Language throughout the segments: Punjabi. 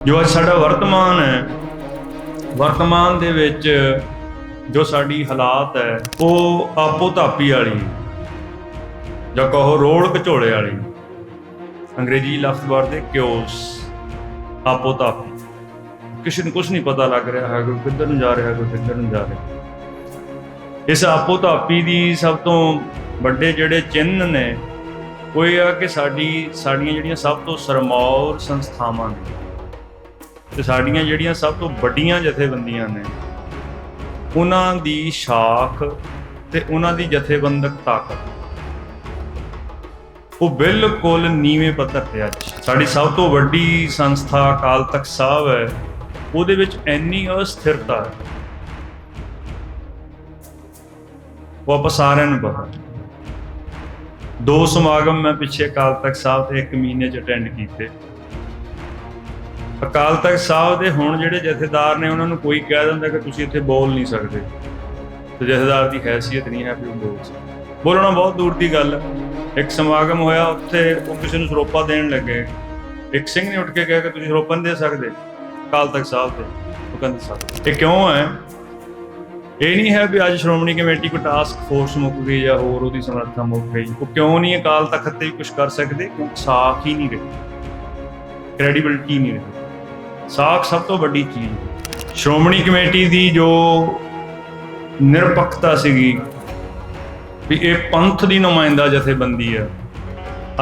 ਜੋ ਅੱਜ ਸਾਡਾ ਵਰਤਮਾਨ ਹੈ, ਵਰਤਮਾਨ ਦੇ ਵਿੱਚ ਜੋ ਸਾਡੀ ਹਾਲਾਤ ਹੈ, ਉਹ ਆਪੋ ਧਾਪੀ ਵਾਲੀ, ਜਾਂ ਕਹੋ ਰੋੜ ਘਚੋਲੇ ਵਾਲੀ, ਅੰਗਰੇਜ਼ੀ ਲਫ਼ਜ਼ ਵਰਦੇ ਕਿਓਸ, ਆਪੋ ਧਾਪੀ। ਕਿਸੇ ਨੂੰ ਕੁਝ ਨਹੀਂ ਪਤਾ ਲੱਗ ਰਿਹਾ ਹੈ, ਕੋਈ ਕਿੱਧਰ ਨੂੰ ਜਾ ਰਿਹਾ, ਕੋਈ ਕਿੱਧਰ ਨੂੰ ਜਾ ਰਿਹਾ। ਇਸ ਆਪੋ ਧਾਪੀ ਦੀ ਸਭ ਤੋਂ ਵੱਡੇ ਜਿਹੜੇ ਚਿੰਨ੍ਹ ਨੇ, ਉਹ ਇਹ ਆ ਕਿ ਸਾਡੀ, ਸਾਡੀਆਂ ਜਿਹੜੀਆਂ ਸਭ ਤੋਂ ਸਰਮੌਰ ਸੰਸਥਾਵਾਂ ਨੇ। ਤੇ ਸਾਡੀਆਂ ਜਿਹੜੀਆਂ ਸਭ ਤੋਂ ਵੱਡੀਆਂ ਜਥੇਬੰਦੀਆਂ ਨੇ, ਉਹਨਾਂ ਦੀ ਸ਼ਾਖ ਤੇ ਉਹਨਾਂ ਦੀ ਜਥੇਬੰਦਕ ਤਾਕਤ। ਉਹ ਬਿਲਕੁਲ ਨੀਵੇਂ ਪੱਧਰ ਤੇ ਅੱਜ। ਸਾਡੀ ਸਭ ਤੋਂ ਵੱਡੀ ਸੰਸਥਾ ਅਕਾਲ ਤਖਤ ਸਾਹਿਬ ਹੈ, ਉਹਦੇ ਵਿੱਚ ਇੰਨੀ ਅਸਥਿਰਤਾ ਹੈ। ਉਹ ਆਪਾਂ ਸਾਰਿਆਂ ਨੂੰ ਪਤਾ ਦੋ ਸਮਾਗਮ ਮੈਂ ਪਿੱਛੇ ਅਕਾਲ ਤਖਤ ਸਾਹਿਬ ਤੇ ਇੱਕ ਮਹੀਨੇ ਚ ਅਟੈਂਡ ਕੀਤੇ। ਅਕਾਲ ਤਖਤ ਸਾਹਿਬ ਦੇ ਹੁਣ ਜਿਹੜੇ ਜਥੇਦਾਰ ਨੇ, ਉਹਨਾਂ ਨੂੰ ਕੋਈ ਕਹਿ ਦਿੰਦਾ ਕਿ ਤੁਸੀਂ ਇੱਥੇ ਬੋਲ ਨਹੀਂ ਸਕਦੇ। ਤੇ ਜਥੇਦਾਰ ਦੀ ਹੈਸੀਅਤ ਨਹੀਂ ਹੈ ਵੀ ਉਹ ਬੋਲ ਸਕੇ ਬੋਲਣਾ ਬਹੁਤ ਦੂਰ ਦੀ ਗੱਲ ਹੈ। ਇੱਕ ਸਮਾਗਮ ਹੋਇਆ, ਉੱਥੇ ਉਹ ਕਿਸੇ ਨੂੰ ਸਰੋਪਾ ਦੇਣ ਲੱਗੇ। ਇੱਕ ਸਿੰਘ ਨੇ ਉੱਠ ਕੇ ਕਿਹਾ ਕਿ ਤੁਸੀਂ ਸਰੋਪਾ ਨਹੀਂ ਦੇ ਸਕਦੇ, ਅਕਾਲ ਤਖਤ ਸਾਹਿਬ ਤੇ ਉਹ ਕਹਿੰਦੇ ਸਕਦੇ ਇਹ ਕਿਉਂ ਹੈ? ਇਹ ਨਹੀਂ ਹੈ ਵੀ ਅੱਜ ਸ਼੍ਰੋਮਣੀ ਕਮੇਟੀ ਕੋ ਟਾਸਕ ਫੋਰਸ ਮੁੱਕ ਗਈ ਜਾਂ ਹੋਰ ਉਹਦੀ ਸਮਰੱਥਾ ਮੁੱਕ ਗਈ। ਉਹ ਕਿਉਂ ਨਹੀਂ ਅਕਾਲ ਤਖਤ ਤੇ ਕੁਝ ਕਰ ਸਕਦੇ? ਕਿਉਂਕਿ ਸਾਖ ਹੀ ਨਹੀਂ ਰਹੀ। ਕ੍ਰੈਡੀਬਿਲਟੀ ਨਹੀਂ ਰਹੀ। ਸਾਖ ਸਭ ਤੋਂ ਵੱਡੀ ਚੀਜ਼। ਸ਼੍ਰੋਮਣੀ ਕਮੇਟੀ ਦੀ ਜੋ ਨਿਰਪੱਖਤਾ ਸੀਗੀ, ਵੀ ਇਹ ਪੰਥ ਦੀ ਨੁਮਾਇੰਦਾ ਜਥੇਬੰਦੀ ਹੈ।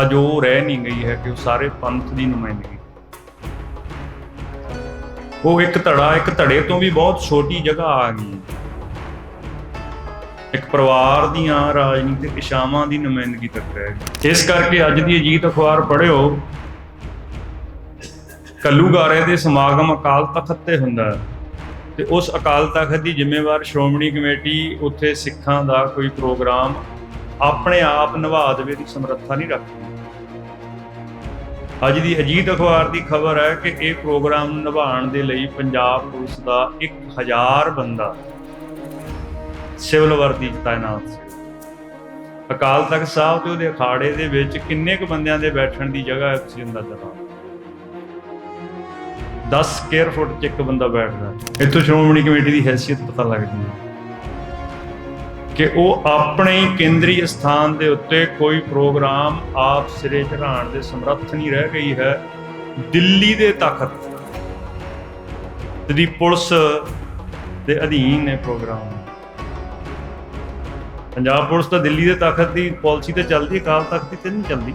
ਅੱਜ ਉਹ ਰਹਿ ਨਹੀਂ ਗਈ ਹੈ ਕਿ ਉਹ ਸਾਰੇ ਪੰਥ ਦੀ ਨੁਮਾਇੰਦਗੀ। ਉਹ ਇੱਕ ਧੜਾ, ਇੱਕ ਧੜੇ ਤੋਂ ਵੀ ਬਹੁਤ ਛੋਟੀ ਜਗ੍ਹਾ ਆ ਗਈ। ਇੱਕ ਪਰਿਵਾਰ ਦੀਆਂ, ਰਾਜਨੀਤਿਕ ਇਸ਼ਾਵਾਂ ਦੀ ਨੁਮਾਇੰਦਗੀ ਤੱਕ ਰਹਿ ਗਈ। ਇਸ ਕਰਕੇ ਅੱਜ ਦੀ ਅਜੀਤ ਅਖਬਾਰ ਪੜ੍ਹਿਓ ਕੱਲੂਗਾਰੇ ਦੇ ਸਮਾਗਮ ਅਕਾਲ ਤਖਤ ਤੇ ਹੁੰਦਾ ਹੈ। ਤੇ ਉਸ ਅਕਾਲ ਤਖਤ ਦੀ ਜ਼ਿੰਮੇਵਾਰ ਸ਼੍ਰੋਮਣੀ ਕਮੇਟੀ ਉੱਥੇ ਸਿੱਖਾਂ ਦਾ ਕੋਈ ਪ੍ਰੋਗਰਾਮ ਆਪਣੇ ਆਪ ਨਿਭਾ ਦੇਵੇ ਦੀ ਸਮਰੱਥਾ ਨਹੀਂ ਰੱਖਦੀ। ਅੱਜ ਦੀ ਅਜੀਤ ਅਖਬਾਰ ਦੀ ਖਬਰ ਹੈ ਕਿ ਇਹ ਪ੍ਰੋਗਰਾਮ ਨਿਭਾਉਣ ਦੇ ਲਈ ਪੰਜਾਬ ਪੁਲਿਸ ਦਾ 1000 ਬੰਦਾ ਸਿਵਲ ਵਰਦੀ ਤਾਇਨਾਤ ਸੀ। ਅਕਾਲ ਤਖਤ ਸਾਹਿਬ ਤੇ ਉਹਦੇ ਅਖਾੜੇ ਦੇ ਵਿੱਚ ਕਿੰਨੇ ਕੁ ਬੰਦਿਆਂ ਦੇ ਬੈਠਣ ਦੀ ਜਗ੍ਹਾ ਹੈ, ਤੁਸੀਂ ਅੰਦਾਜ਼ਾ ਲਾਓ। 10 ਸਕੁਅਰ ਫੁੱਟ 'ਚ ਇੱਕ ਬੰਦਾ ਬੈਠਦਾ। ਇੱਥੋਂ ਸ਼੍ਰੋਮਣੀ ਕਮੇਟੀ ਦੀ ਹੈਸੀਅਤ ਪਤਾ ਲੱਗਦੀ ਹੈ ਕਿ ਉਹ ਆਪਣੇ ਹੀ ਕੇਂਦਰੀ ਸਥਾਨ ਦੇ ਉੱਤੇ ਕੋਈ ਪ੍ਰੋਗਰਾਮ ਆਪ ਸਿਰੇ ਚੜਾਉਣ ਦੇ ਸਮਰੱਥ ਨਹੀਂ ਰਹਿ ਗਈ ਹੈ। ਦਿੱਲੀ ਦੇ ਤਾਕਤ ਦੀ ਪੁਲਿਸ ਦੇ ਅਧੀਨ ਨੇ ਪ੍ਰੋਗਰਾਮ। ਪੰਜਾਬ ਪੁਲਿਸ ਤਾਂ ਦਿੱਲੀ ਦੇ ਤਾਕਤ ਦੀ ਪਾਲਿਸੀ ਤੇ ਚੱਲਦੀ ਅਕਾਲ ਤਖਤ ਦੀ ਤੇ ਨਹੀਂ ਚੱਲਦੀ।